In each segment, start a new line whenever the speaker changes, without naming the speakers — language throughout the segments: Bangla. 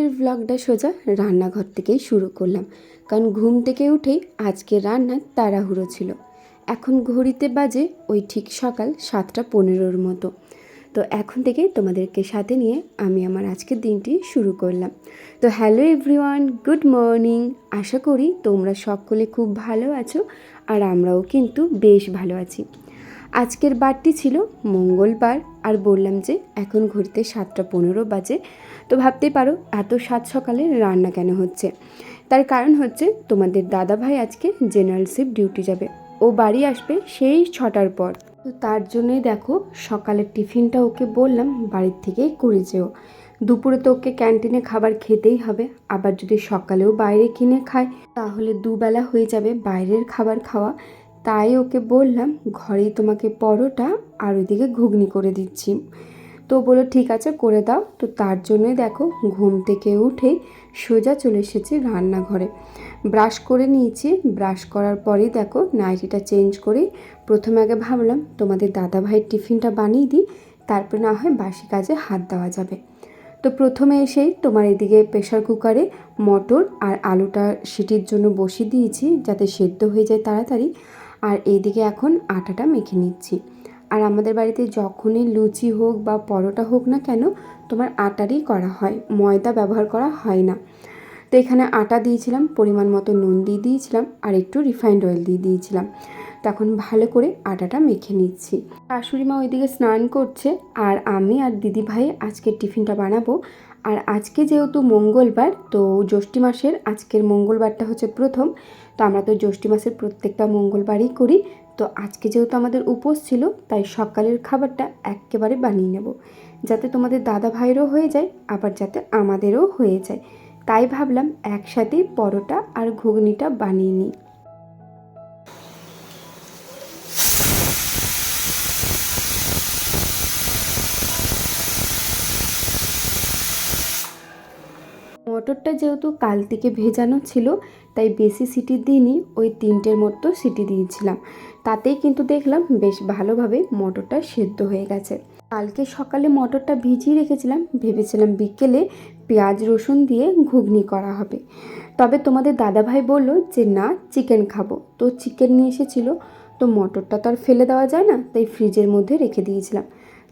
আজকের ভ্লগটা সোজা রান্নাঘর থেকেই শুরু করলাম। কারণ ঘুম থেকে উঠেই আজকে রান্নার তাড়াহুড়ো ছিল। এখন ঘড়িতে বাজে ওই ঠিক সকাল সাতটা পনেরোর মতো। তো এখন থেকে তোমাদেরকে সাথে নিয়ে আমি আমার আজকের দিনটি শুরু করলাম। তো হ্যালো এভরিওয়ান, গুড মর্নিং। আশা করি তোমরা সকলে খুব ভালো আছো আর আমরাও কিন্তু বেশ ভালো আছি। আজকের বারটি ছিল মঙ্গলবার আর বললাম যে এখন ঘুরতে সাতটা পনেরো বাজে। তো ভাবতেই পারো, এত সাত সকালে রান্না কেন হচ্ছে? তার কারণ হচ্ছে তোমাদের দাদা ভাই আজকে জেনারেল শিফট ডিউটি যাবে। ও বাড়ি আসবে সেই ছটার পর। তো তার জন্যই দেখো, সকালের টিফিনটা ওকে বললাম, বাড়ির থেকেই করে যেও। দুপুরে তো ওকে ক্যান্টিনে খাবার খেতেই হবে, আবার যদি সকালেও বাইরে কিনে খায়, তাহলে দুবেলা হয়ে যাবে বাইরের খাবার খাওয়া। তাই ওকে বললাম, ঘরেই তোমাকে পরোটা আর ওইদিকে ঘুগনি করে দিচ্ছি। তো বলল, ঠিক আছে, করে দাও। তো তার জন্যই দেখো, ঘুম থেকে উঠেই সোজা চলে এসেছি রান্নাঘরে। ব্রাশ করে নিয়েছি। ব্রাশ করার পরেই দেখো, নাইটিটা চেঞ্জ করে প্রথমে আগে ভাবলাম, তোমাদের দাদা ভাইয়ের টিফিনটা বানিয়ে দিই, তারপর না হয় বাসি কাজে হাত দেওয়া যাবে। তো প্রথমে এসেই তোমার এদিকে প্রেশার কুকারে মটর আর আলুটা সিটির জন্য বসিয়ে দিয়েছি, যাতে সেদ্ধ হয়ে যায় তাড়াতাড়ি। আর এইদিকে এখন আটাটা মেখে নিচ্ছি। আর আমাদের বাড়িতে যখনই লুচি হোক বা পরোটা হোক না কেন, তোমার আটারই করা হয়, ময়দা ব্যবহার করা হয় না। তো এখানে আটা দিয়েছিলাম, পরিমাণ মতো নুন দিয়ে দিয়েছিলাম আর একটু রিফাইন্ড অয়েল দিয়ে দিয়েছিলাম। তখন ভালো করে আটাটা মেখে নিচ্ছি। শাশুড়ি মা ওইদিকে স্নান করছে আর আমি আর দিদি ভাই আজকের টিফিনটা বানাবো। আর আজকে যেহেতু মঙ্গলবার, তো জ্যৈষ্ঠী মাসের আজকের মঙ্গলবারটা হচ্ছে প্রথম। তো আমরা তো জ্যৈষ্ঠ মাসের প্রত্যেকটা মঙ্গলবারই করি। তো আজকে যেহেতু আমাদের উপোস ছিল, তাই সকালের খাবারটা একেবারে বানিয়ে নেব। যাতে তোমাদের দাদা ভাইয়েরও হয়ে যায়, আবার যাতে আমাদেরও হয়ে যায়। তাই ভাবলাম একসাথেই পরোটা আর ঘুগনিটা বানিয়ে নিই। মটরটা যেহেতু কাল থেকে ভেজানো ছিল, তাই বেশি সিটি দিইনি, ওই তিনটের মতো সিটি দিয়েছিলাম। তাতেই কিন্তু দেখলাম বেশ ভালোভাবে মটরটা সেদ্ধ হয়ে গেছে। কালকে সকালে মটরটা ভিজিয়ে রেখেছিলাম, ভেবেছিলাম বিকেলে পেঁয়াজ রসুন দিয়ে ঘুগনি করা হবে। তবে তোমাদের দাদাভাই বলল যে, না, চিকেন খাব। তো চিকেন নিয়ে এসেছিল, তো মটরটা তো আর ফেলে দেওয়া যায় না, তাই ফ্রিজের মধ্যে রেখে দিয়েছিলাম।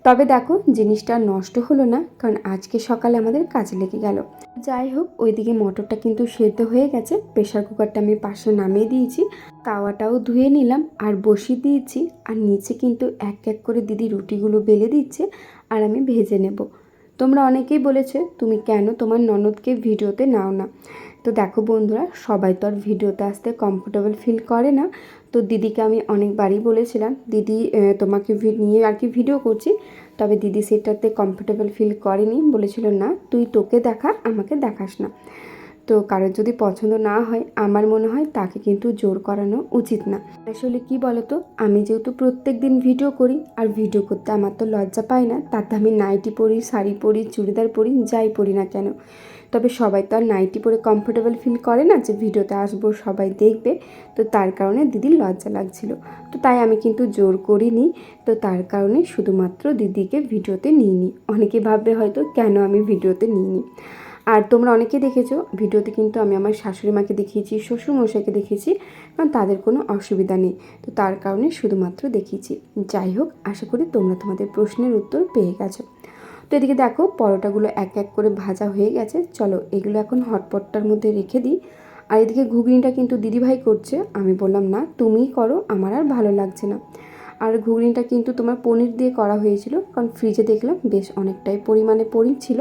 তবে দেখো, জিনিসটা নষ্ট হলো না, কারণ আজকে সকালে আমাদের কাজে লেগে গেল। যাই হোক, ওইদিকে মটরটা কিন্তু সেদ্ধ হয়ে গেছে। প্রেশার কুকারটা আমি পাশে নামিয়ে দিয়েছি। তাওয়াটাও ধুয়ে নিলাম আর বসিয়ে দিয়েছি। আর নিচে কিন্তু এক এক করে দিদি রুটিগুলো বেলে দিচ্ছে আর আমি ভেজে নেব। তোমরা অনেকেই বলেছে, তুমি কেন তোমার ননদকে ভিডিওতে নাও না? তো দেখো বন্ধুরা, সবাই তো আর ভিডিওতে আসতে কমফোর্টেবল ফিল করে না। তো দিদিকে আমি অনেকবারই বলেছিলাম, দিদি তোমাকে নিয়ে আর কি ভিডিও করছি। তবে দিদি সেটাতে কমফোর্টেবল ফিল করেনি, বলেছিল, না, তুই তোকে দেখা, আমাকে দেখাস না। তো কারোর যদি পছন্দ না হয়, আমার মনে হয় তাকে কিন্তু জোর করানো উচিত না। আসলে কি বলতো, আমি যেহেতু প্রত্যেক দিন ভিডিও করি, আর ভিডিও করতে আমার তো লজ্জা পাই না, তাতে আমি নাইটি পরি, শাড়ি পরি, চুড়িদার পরি, যাই পরি না কেন। তবে সবাই তো আর নাইটি পরে কমফোর্টেবল ফিল করে না যে ভিডিওতে আসব, সবাই দেখবে, তো তার কারণে দিদির লজ্জা লাগছিল। তো তাই আমি কিন্তু জোর করিনি, তো তার কারণে শুধুমাত্র দিদিকে ভিডিওতে নিইনি। অনেকে ভাববে হয়তো, কেন আমি ভিডিওতে নিইনি? আর তোমরা অনেকে দেখেছ, ভিডিওতে কিন্তু আমি আমার শাশুড়ি মাকে দেখিয়েছি, শ্বশুর মশাইকে দেখিয়েছি, কারণ তাদের কোনো অসুবিধা নেই। তো তার কারণে শুধুমাত্র দেখিয়েছি। যাই হোক, আশা করি তোমরা তোমাদের প্রশ্নের উত্তর পেয়ে গেছো। তো এদিকে দেখো, পরোটাগুলো এক এক করে ভাজা হয়ে গেছে। চলো, এগুলো এখন হটপটটার মধ্যে রেখে দিই। আর এদিকে ঘুগনিটা কিন্তু দিদিভাই করছে। আমি বললাম, না, তুমিই করো, আমার আর ভালো লাগছে না। আর ঘুগনিটা কিন্তু তোমার পনির দিয়ে করা হয়েছিল, কারণ ফ্রিজে দেখলাম বেশ অনেকটাই পরিমাণে পনির ছিল।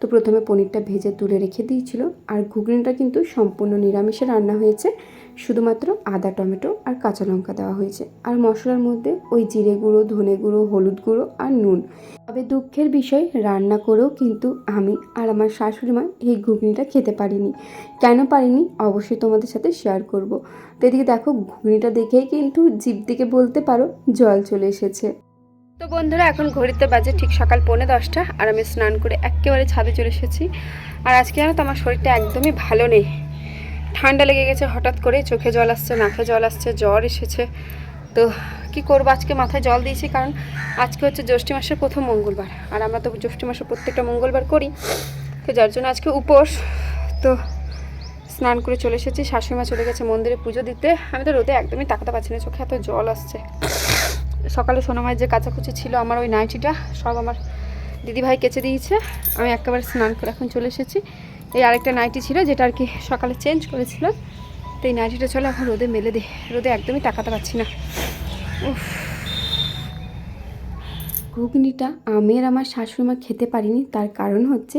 তো প্রথমে পনিরটা ভেজে তুলে রেখে দিয়েছিল। আর ঘুগনিটা কিন্তু সম্পূর্ণ নিরামিষে রান্না হয়েছে। শুধুমাত্র আদা, টমেটো আর কাঁচা লঙ্কা দেওয়া হয়েছে। আর মশলার মধ্যে ওই জিরে গুঁড়ো, ধনে গুঁড়ো, হলুদ গুঁড়ো আর নুন। তবে দুঃখের বিষয়, রান্না করেও কিন্তু আমি আর আমার শাশুড়ি মা এই ঘুগনিটা খেতে পারিনি। কেন পারিনি? অবশ্যই তোমাদের সাথে শেয়ার করব। তো এদিকে দেখো, ঘুগনিটা দেখেই কিন্তু জিভ দিকে বলতে পারো, জল চলে এসেছে। তো বন্ধুরা, এখন ঘড়িতে বাজে ঠিক সকাল পৌনে দশটা আর আমি স্নান করে একেবারে ছাদে চলে এসেছি। আর আজকে জানো তো, আমার শরীরটা একদমই ভালো নেই। ঠান্ডা লেগে গেছে হঠাৎ করে, চোখে জল আসছে নাকে জল আসছে, জ্বর এসেছে। তো কি করব, আজকে মাথায় জল দিয়েছি কারণ আজকে হচ্ছে জ্যৈষ্ঠী মাসের প্রথম মঙ্গলবার। আর আমরা তো জ্যৈষ্ঠী মাসের প্রত্যেকটা মঙ্গলবার করি, তো যার জন্য আজকে উপোস। তো স্নান করে চলে এসেছি শাশুড়িমা চলে গেছে মন্দিরে পুজো দিতে। আমি তো রোদে একদমই তাকাতে পারছি না, চোখে এত জল আসছে। সকালে সোনামায় যে কাচাকুচি ছিল, আমার ওই নাইটিটা সব আমার দিদিভাই কেচে দিয়েছে। আমি একেবারে স্নান করে এখন চলে এসেছি। এই আরেকটা নাইটি ছিল, যেটা আর কি সকালে চেঞ্জ করেছিলাম। তো এই নাইটিটা চলে এখন রোদে মেলে দিই রোদে একদমই তাকাতে পারছি না। উফ। ঘুগনিটা আমি আর আমার শাশুড়িমা খেতে পারিনি। তার কারণ হচ্ছে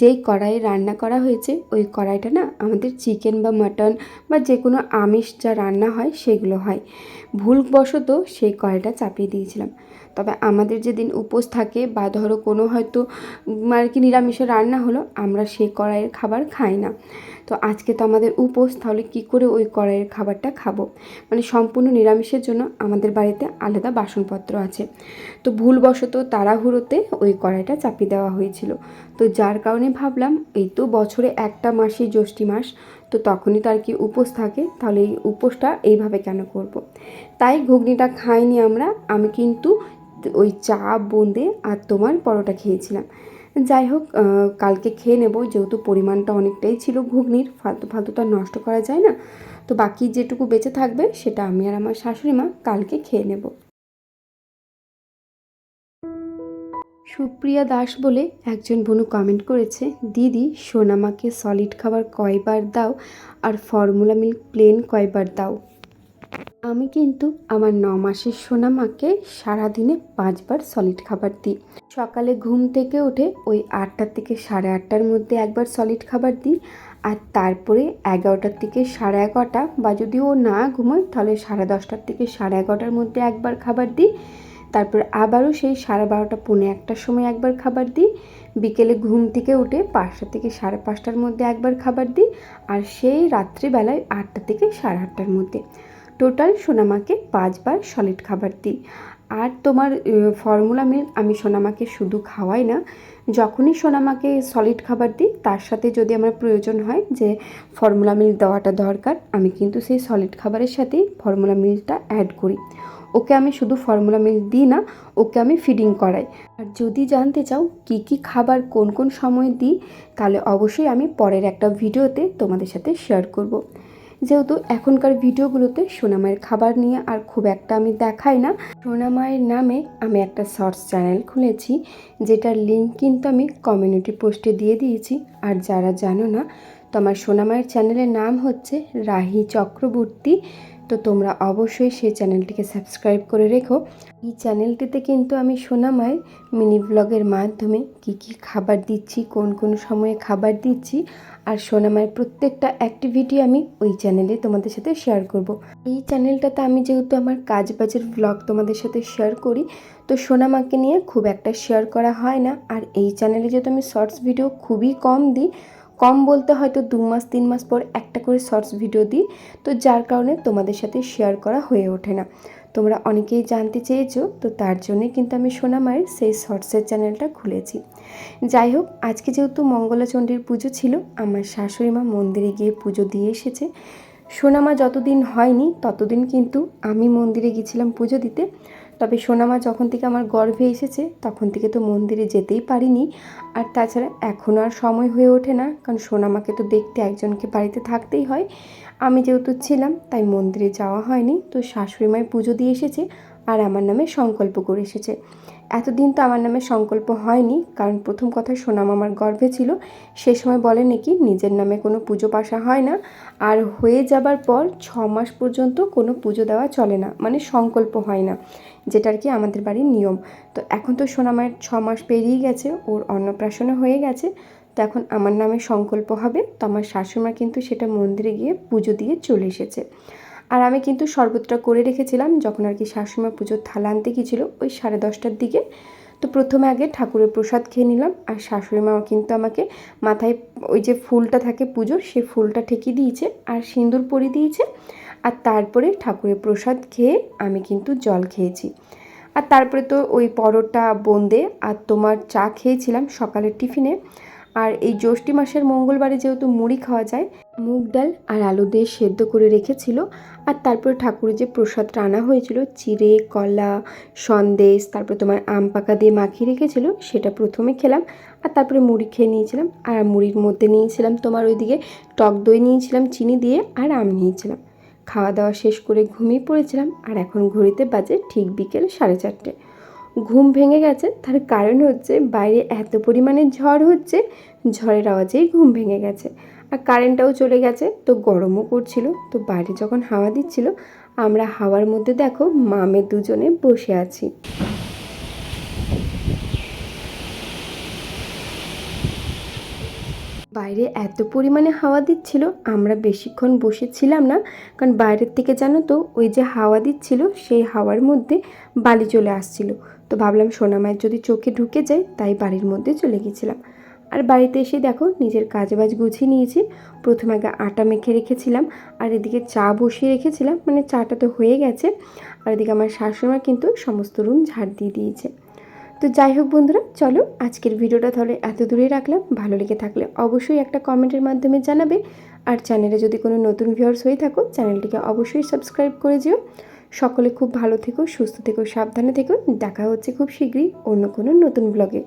যেই কড়াইয়ে রান্না করা হয়েছে, ওই কড়াইটা না আমাদের চিকেন বা মাটন বা যে কোনো আমিষ যা রান্না হয়, সেগুলো হয়। ভুলবশত সেই কড়াইটা চাপিয়ে দিয়েছিলাম। তবে আমাদের যেদিন উপোস থাকে বা ধরো কোনো হয়তো আর কি নিরামিষে রান্না হলো, আমরা সেই কড়াইয়ের খাবার খাই না। তো আজকে তো আমাদের উপোস, তাহলে কি করে ওই কড়াইয়ের খাবারটা খাব? মানে সম্পূর্ণ নিরামিষের জন্য আমাদের বাড়িতে আলাদা বাসনপত্র আছে। তো ভুলবশত তাড়াহুড়োতে ওই কড়াইটা চাপিয়ে দেওয়া হয়েছিল। তো যার কারণে ভাবলাম, এই তো বছরে একটা মাসই জ্যৈষ্ঠী মাস, তো তখনই তো আর কি উপোস থাকে, তাহলে এই উপোসটা এইভাবে কেন করব। তাই ঘুগনিটা খাইনি আমরা, আমি কিন্তু ওই চা, বোঁদে আর তোমার পরোটা খেয়েছিলাম। যাই হোক কালকে খেয়ে নেব, যেহেতু পরিমাণটা অনেকটাই ছিল ঘুগনির, ফালতু ফালতু তো আর নষ্ট করা যায় না। তো বাকি যেটুকু বেঁচে থাকবে, সেটা আমি আর আমার শাশুড়ি মা কালকে খেয়ে নেব। সুপ্রিয়া দাস বলে একজন বোনু কমেন্ট করেছে, দিদি, সোনামাকে সলিড খাবার কয়বার দাও আর ফর্মুলা মিল্ক প্লেন কয়বার দাও? আমি কিন্তু আমার ন মাসের সোনামাকে সারাদিনে পাঁচবার সলিড খাবার দিই। সকালে ঘুম থেকে উঠে ওই আটটার থেকে সাড়ে আটটার মধ্যে একবার সলিড খাবার দিই আর তারপরে এগারোটার থেকে সাড়ে এগারোটা বা যদি ও না ঘুমোয় তাহলে সাড়ে দশটার থেকে সাড়ে এগারোটার মধ্যে একবার খাবার দিই। তারপর আবারও সেই সাড়ে বারোটা পৌনে একটার সময় একবার খাবার দিই। বিকেলে ঘুম থেকে উঠে পাঁচটা থেকে সাড়ে পাঁচটার মধ্যে একবার খাবার দিই আর সেই রাত্রিবেলায় আটটা থেকে সাড়ে আটটার মধ্যে। টোটাল সোনামাকে পাঁচবার সলিড খাবার দিই। আর তোমার ফর্মুলা মিল্ক আমি সোনামাকে শুধু খাওয়াই না, যখনই সোনামাকে সলিড খাবার দিই, তার সাথে যদি আমার প্রয়োজন হয় যে ফর্মুলা মিল্ক দেওয়াটা দরকার, আমি কিন্তু সেই সলিড খাবারের সাথেই ফর্মুলা মিল্কটা অ্যাড করি। ওকে আমি শুধু ফর্মুলা মিল্ক দিই না, ওকে আমি ফিডিং করাই। আর যদি জানতে চাও কি কি খাবার কোন কোন সময় দিই, তাহলে অবশ্যই আমি পরের একটা ভিডিওতে তোমাদের সাথে শেয়ার করব। যেহেতু এখনকার ভিডিওগুলোতে সোনামায়ের খাবার নিয়ে আর খুব একটা আমি দেখাই না, সোনামায়ের নামে আমি একটা শর্টস চ্যানেল খুলেছি, যেটার লিঙ্ক কিন্তু আমি কমিউনিটি পোস্টে দিয়ে দিয়েছি। আর যারা জানো না, তো আমার সোনামায়ের চ্যানেলের নাম হচ্ছে রাহি চক্রবর্তী, তো তোমরা অবশ্যই সেই চ্যানেলটিকে সাবস্ক্রাইব করে রেখো। এই চ্যানেলটিতে কিন্তু আমি সোনামায়ের মিনি ব্লগের মাধ্যমে কি কি খাবার দিচ্ছি, কোন কোন সময়ে খাবার দিচ্ছি আর সোনামায়ের প্রত্যেকটা অ্যাক্টিভিটি আমি ওই চ্যানেলে তোমাদের সাথে শেয়ার করব। এই চ্যানেলটাতে আমি যেহেতু আমার কাজ বাজের ব্লগ তোমাদের সাথে শেয়ার করি, তো সোনামাকে নিয়ে খুব একটা শেয়ার করা হয় না আর এই চ্যানেলে যেহেতু আমি শর্টস ভিডিও খুবই কম দিই কম বলতে হয়তো দু মাস, তিন মাস পর একটা করে শর্টস ভিডিও দিই। তো যার কারণে তোমাদের সাথে শেয়ার করা হয়ে ওঠে না। তোমরা অনেকেই জানতে চেয়েছো, তো তার জন্যে কিন্তু আমি সোনামায়ের সেই শর্টসের চ্যানেলটা খুলেছি। যাই হোক, আজকে যেহেতু মঙ্গলাচণ্ডীর পুজো ছিল, আমার শাশুড়ি মা মন্দিরে গিয়ে পুজো দিয়ে এসেছে। সোনামা যতদিন হয়নি, ততদিন কিন্তু আমি মন্দিরে গেছিলাম পুজো দিতে। তবে সোনামা যখন থেকে আমার গর্ভে এসেছে, তখন থেকে তো মন্দিরে যেতেই পারিনি। আর তাছাড়া এখন আর সময় হয়ে ওঠে না, কারণ সোনামাকে তো দেখতে একজনকে বাড়িতে থাকতেই হয়। আমি যেহেতু ছিলাম, তাই মন্দিরে যাওয়া হয়নি। তো শাশুড়ি মায়ের পুজো দিয়ে এসেছে, আর আমার নামে সংকল্প করে এসেছে। এতদিন তো আমার নামে সংকল্প হয়নি, কারণ প্রথম কথা সোনাম আমার গর্ভে ছিল। সে সময় বলে নাকি নিজের নামে কোনো পুজো পাশা হয় না, আর হয়ে যাবার পর ছ মাস পর্যন্ত কোনো পুজো দেওয়া চলে না মানে সংকল্প হয় না যেটা আর কি আমাদের বাড়ির নিয়ম। তো এখন তো সোনামায়ের ছ মাস পেরিয়ে গেছে, ওর অন্নপ্রাশনও হয়ে গেছে, তো এখন আমার নামে সংকল্প হবে। তো আমার শাশুড়িমা কিন্তু সেটা মন্দিরে গিয়ে পুজো দিয়ে চলে এসেছে। আর আমি কিন্তু শরবতটা করে রেখেছিলাম, যখন আর কি শাশুড়িমা পুজোর থালা আনতে গিয়েছিল ওই সাড়ে দশটার দিকে। তো প্রথমে আগে ঠাকুরের প্রসাদ খেয়ে নিলাম, আর শাশুড়ি মাও কিন্তু আমাকে মাথায় ওই যে ফুলটা থাকে পুজোর সেই ফুলটা ঠেকিয়ে দিয়েছে আর সিঁদুর পরিয়ে দিয়েছে। আর তারপরে ঠাকুরের প্রসাদ খেয়ে আমি কিন্তু জল খেয়েছি। আর তারপরে তো ওই পরোটা, বোঁদে আর তোমার চা খেয়েছিলাম সকালের টিফিনে। আর এই জ্যৈষ্ঠী মাসের মঙ্গলবারে যেহেতু মুড়ি খাওয়া যায় মুগ ডাল আর আলু দিয়ে সেদ্ধ করে রেখেছিল আর তারপরে ঠাকুরের যে প্রসাদ আনা হয়েছিল, চিড়ে, কলা, সন্দেশ, তারপরে তোমার আম পাকা দিয়ে মাখিয়ে রেখেছিল, সেটা প্রথমে খেলাম আর তারপরে মুড়ি খেয়ে নিয়েছিলাম আর মুড়ির মধ্যে নিয়েছিলাম তোমার ওইদিকে টক দই নিয়েছিলাম, চিনি দিয়ে আর আম নিয়েছিলাম। খাওয়া দাওয়া শেষ করে ঘুমিয়ে পড়েছিলাম আর এখন ঘড়িতে বাজে ঠিক বিকেল সাড়ে চারটে। ঘুম ভেঙে গেছে, তার কারণ হচ্ছে বাইরে এত পরিমাণে ঝড় হচ্ছে, ঝড়ের আওয়াজেই ঘুম ভেঙে গেছে। আর কারেন্টটাও চলে গেছে, তো গরমও করছিল তো বাইরে যখন হাওয়া দিচ্ছিল, আমরা হাওয়ার মধ্যে দেখো মামে দুজনে বসে আছি। বাইরে এত পরিমাণে হাওয়া দিচ্ছিল, আমরা বেশিক্ষণ বসেছিলাম না, কারণ বাইরের থেকে জানো তো, ওই যে হাওয়া দিচ্ছিল, সেই হাওয়ার মধ্যে বালি চলে আসছিল। তো ভাবলাম সোনামায়ের যদি চোখে ঢুকে যায়, তাই বাড়ির মধ্যে চলে গেছিলাম। আর বাড়িতে এসে দেখো নিজের কাজ বাজ গুছিয়ে নিয়েছি। প্রথমে আগে আটা মেখে রেখেছিলাম, আর এদিকে চা বসিয়ে রেখেছিলাম মানে চাটা তো হয়ে গেছে। আর এদিকে আমার শাশুড়িমা কিন্তু সমস্ত রুম ঝাড় দিয়ে দিয়েছে। তো যাই হোক বন্ধুরা, চলো আজকের ভিডিওটা তাহলে এত দূরেই রাখলাম। ভালো লেগে থাকলে অবশ্যই একটা কমেন্টের মাধ্যমে জানাবে। আর চ্যানেলে যদি কোনো নতুন ভিউয়ার্স হয়ে থাকো, চ্যানেলটিকে অবশ্যই সাবস্ক্রাইব করে যেও। সকলে খুব ভালো থেকো, সুস্থ থেকো, সাবধানে থেকো। দেখা হচ্ছে খুব শীঘ্রই অন্য কোনো নতুন ব্লগে